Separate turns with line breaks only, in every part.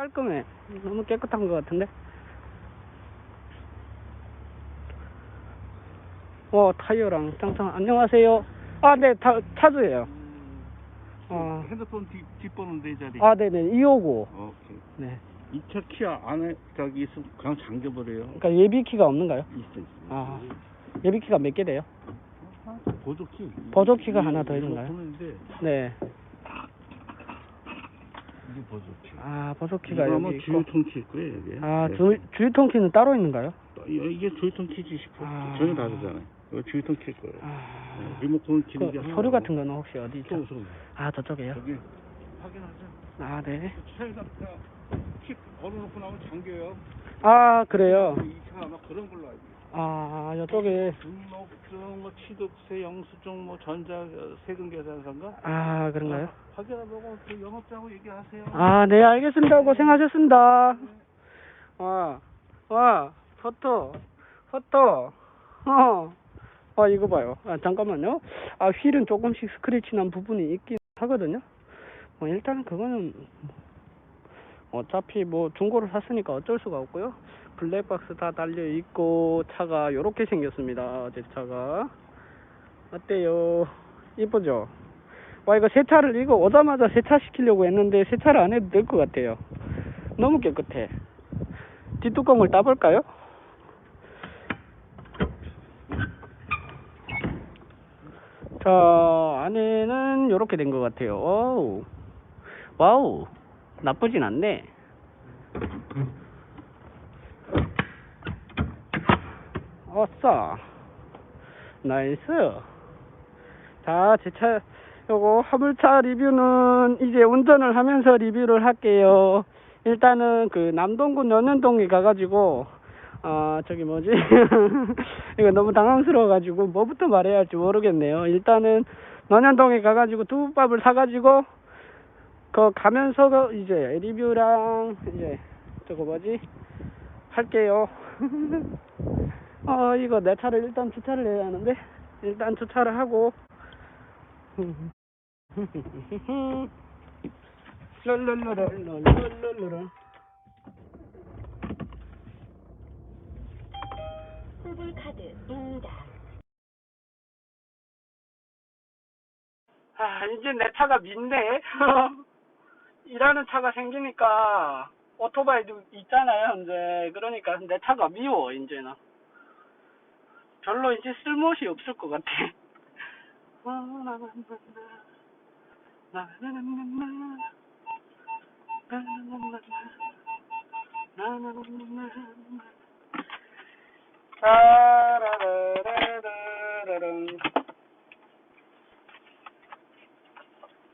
깔끔해. 너무 깨끗한 것 같은데? 어, 타이어랑 짱짱. 안녕하세요. 아, 네, 타, 차주예요. 어.
핸드폰 뒷, 뒷번호 내 자리.
아, 네네. 259.
오케이.
네.
이차 키아 안에 저기 있으면 그냥 잠겨버려요.
그러니까 예비키가 없는가요?
있어, 있어.
아. 예비키가 몇 개 돼요?
보조키.
보조키가 하나 더 있는가요?
보는데
네.
이게 보조키.
아,
이거 아마
여기 있고.
주유통 키일 거예요, 이게.
아,
네.
주, 주유통 키는 따로 있는 가요?
이- 이게 주유통 키지 싶어.
아.
전혀 다르잖아요. 이거 주유통 킬 거예요. 네,
아.
리모컨 키는 그게 하나.
서류 같은 거는 혹시 어디 있죠?
소, 소.
아, 저쪽에요?
저기 확인하세요.
아, 네.
차에다 키 걸어놓고 나면 잠겨요.
아, 그래요?
이차 아마 그런 걸로 알고 있어요.
아, 이쪽에.
등록증, 뭐 취득세, 영수증, 뭐 전자 세금 계산서인가?
아, 그런가요?
아, 확인해보고 그 영업자하고 얘기하세요.
아, 네, 알겠습니다. 고생하셨습니다. 와, 와, 포토, 포토, 어, 아, 이거 봐요. 아, 잠깐만요. 아, 휠은 조금씩 스크래치 난 부분이 있긴 하거든요. 뭐, 일단 그거는, 뭐 어차피 뭐, 중고를 샀으니까 어쩔 수가 없고요. 블랙박스 다 달려 있고, 차가 요렇게 생겼습니다. 제 차가. 어때요? 이쁘죠? 와 이거 세차를 이거 오자마자 세차 시키려고 했는데 세차를 안 해도 될 것 같아요. 너무 깨끗해. 뒷뚜껑을 따볼까요? 자 안에는 이렇게 된 것 같아요. 와우, 와우, 나쁘진 않네. 어싸, 나이스. 자, 제 차, 요거 화물차 리뷰는 이제 운전을 하면서 리뷰를 할게요. 일단은 그 남동구 연현동에 가가지고, 아, 저기 뭐지? 이거 너무 당황스러워 가지고 뭐부터 말해야 할지 모르겠네요. 일단은 연현동에 가가지고 두부밥을 사가지고, 그 가면서 이제 리뷰랑 이제 저거 뭐지? 할게요. 어 이거 내 차를 일단 주차를 해야 하는데 일단 주차를 하고. 롤롤롤롤롤롤롤
수불 카드입니다.
아 이제 내 차가 민네 일하는 차가 생기니까 오토바이도 있잖아요 현재 그러니까 내 차가 미워 이제는. 별로 이제 쓸모이 없을 것 같아.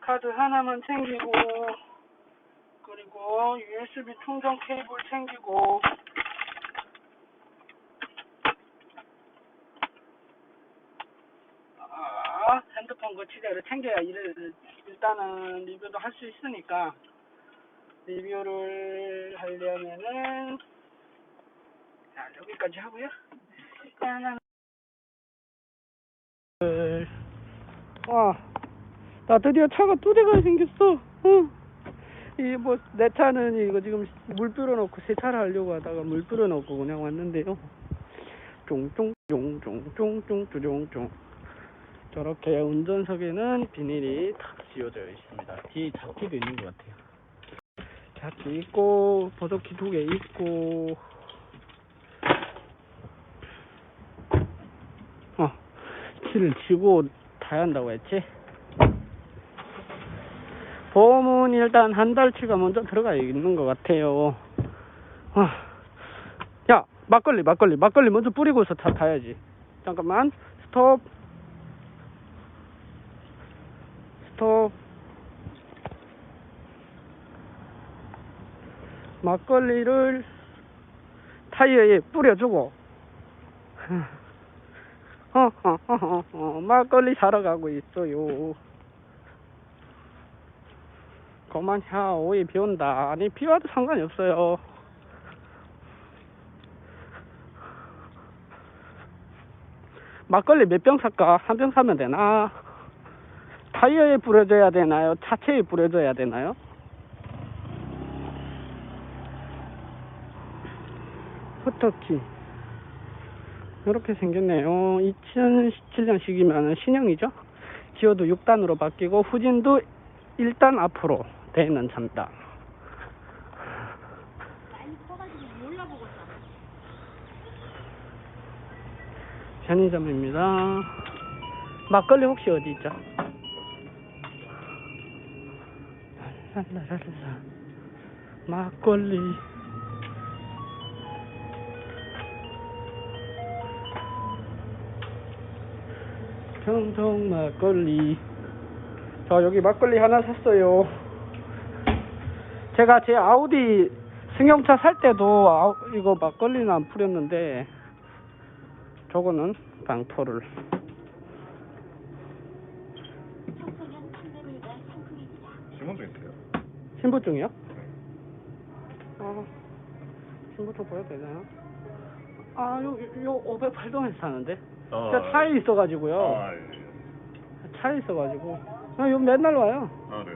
카드 하나만 챙기고 그리고 USB 충전 케이블 챙기고 아, 핸드폰 거치대를 챙겨야 일을 일단은 리뷰도 할 수 있으니까 리뷰를 하려면은 자 여기까지 하고요. 일단은 와, 나 드디어 차가 두 대가 생겼어. 응. 이뭐 내 차는 이거 지금 물 뿌려놓고 세차를 하려고 하다가 물 뿌려놓고 그냥 왔는데요. 쫑쫑쫑쫑쫑쫑쫑쫑 저렇게 운전석에는 비닐이 탁 씌워져 있습니다. 뒤에 잡기도 있는 것 같아요. 잡기 있고 보조키 두개 있고 어 키를 쥐고 타야 한다고 했지? 보험은 일단 한 달치가 먼저 들어가 있는 것 같아요. 아, 야, 막걸리, 막걸리, 막걸리 먼저 뿌리고서 차 타야지. 잠깐만. 스톱. 막걸리를 타이어에 뿌려주고. 어, 어, 어, 막걸리 사러 가고 있어요. 그만 야, 오이 비 온다. 아니, 비 와도 상관이 없어요. 막걸리 몇 병 살까? 한 병 사면 되나? 타이어에 뿌려줘야 되나요? 차체에 뿌려줘야 되나요? 포터키. 이렇게 생겼네요. 2017년식이면 신형이죠. 기어도 6단으로 바뀌고 후진도 1단 앞으로 돼 있는 차입니다. 편의점입니다. 막걸리 혹시 어디 있죠? 랄랄랄라. 막걸리. 평성 막걸리. 저 여기 막걸리 하나 샀어요. 제가 제 아우디 승용차 살 때도 아우, 이거 막걸리는 안 뿌렸는데 저거는 방포를.
신분증 있어요?
신분증이요? 아, 신분증 보여도 되나요? 아, 요, 요 508동에서 사는데?
아,
저 차에 있어가지고요.
아, 예.
차에 있어가지고. 아, 요 맨날 와요.
아, 네.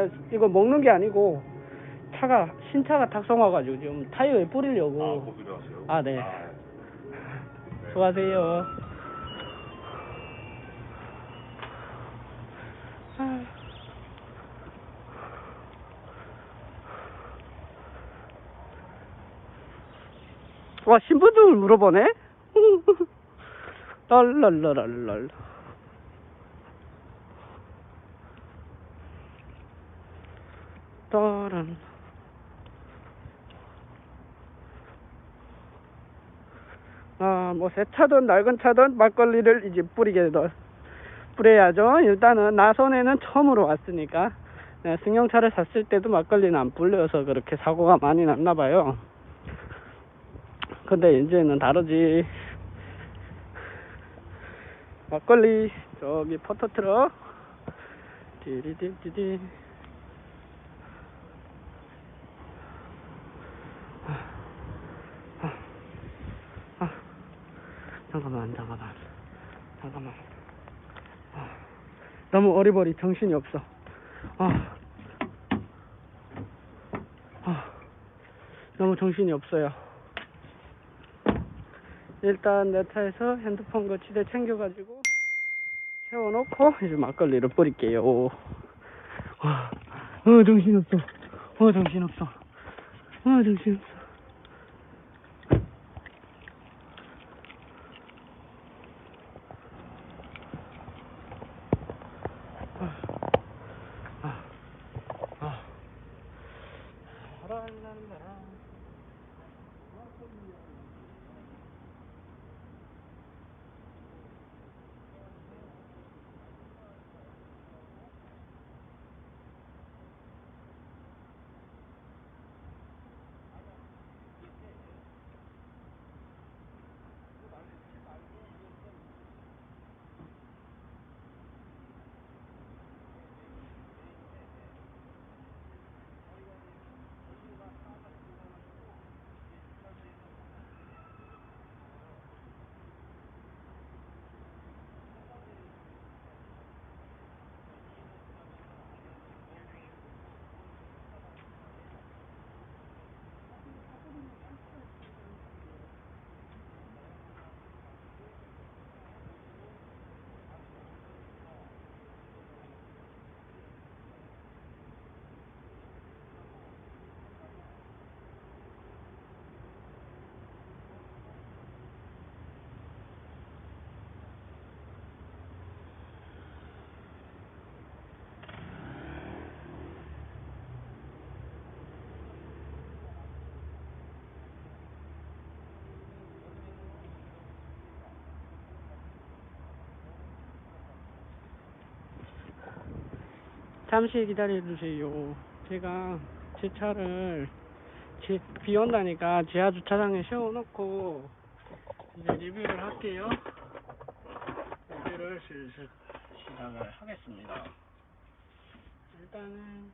야, 이거 먹는 게 아니고, 차가, 신차가 탁송 와가지고 지금 타이어에
아,
뿌리려고.
고수를 하세요?
아, 네.
네.
수고하세요. 아. 와, 신분증을 물어보네? 랄랄랄랄랄. 따란. 아, 뭐, 새 차든 낡은 차든 막걸리를 이제 뿌리게 더, 뿌려야죠. 일단은 나선에는 처음으로 왔으니까. 네, 승용차를 샀을 때도 막걸리는 안 불려서 그렇게 사고가 많이 났나 봐요. 근데 이제는 다르지. 막걸리, 저기 포터트럭. 디리디디디. 아, 아, 잠깐만, 잠깐만. 잠깐만. 아, 너무 어리버리 정신이 없어. 아, 아, 너무 정신이 없어요. 일단 내 차에서 핸드폰 거치대 챙겨가지고 세워놓고 이제 막걸리를 뿌릴게요. 와, 어 정신없어. 어 정신없어. 어 정신없어. 아, 아. 랄랄라. 잠시 기다려 주세요. 제가 제 차를 지, 비 온다니까 지하 주차장에 세워놓고 이제 리뷰를 할게요. 리뷰를 슬슬 시작을 하겠습니다. 일단은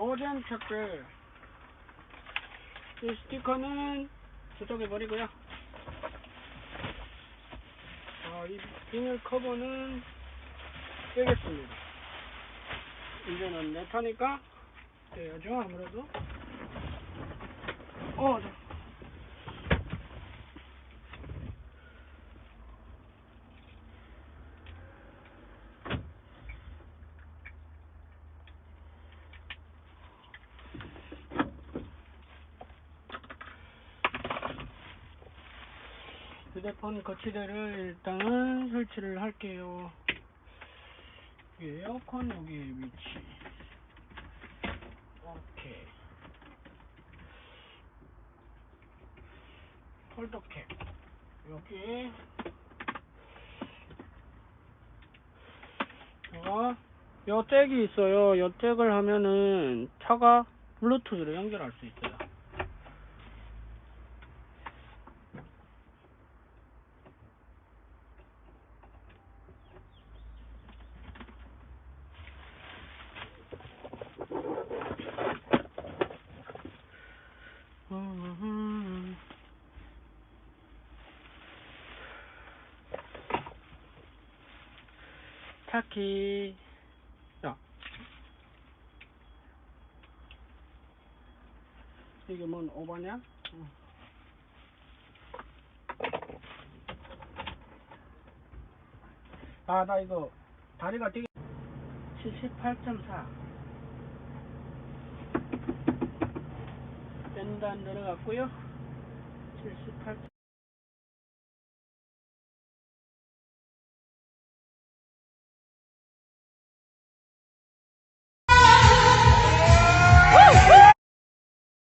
도전 택배. 이 스티커는 저쪽에 버리고요. 아, 이 비닐 커버는 떼겠습니다. 이제는 내 타니까 떼야죠, 아무래도. 어, 자. 휴대폰 거치대를 일단은 설치를 할게요. 에어컨 여기 위치. 오케이. 폴더캡 여기. 자, 요 잭이 있어요. 요 잭을 하면은 차가 블루투스로 연결할 수 있어요. 음. 차키 야 이게 뭔 오바냐? 응. 아, 나 이거 다리가 되게 78.4 밴드 안 들어갔고요 78.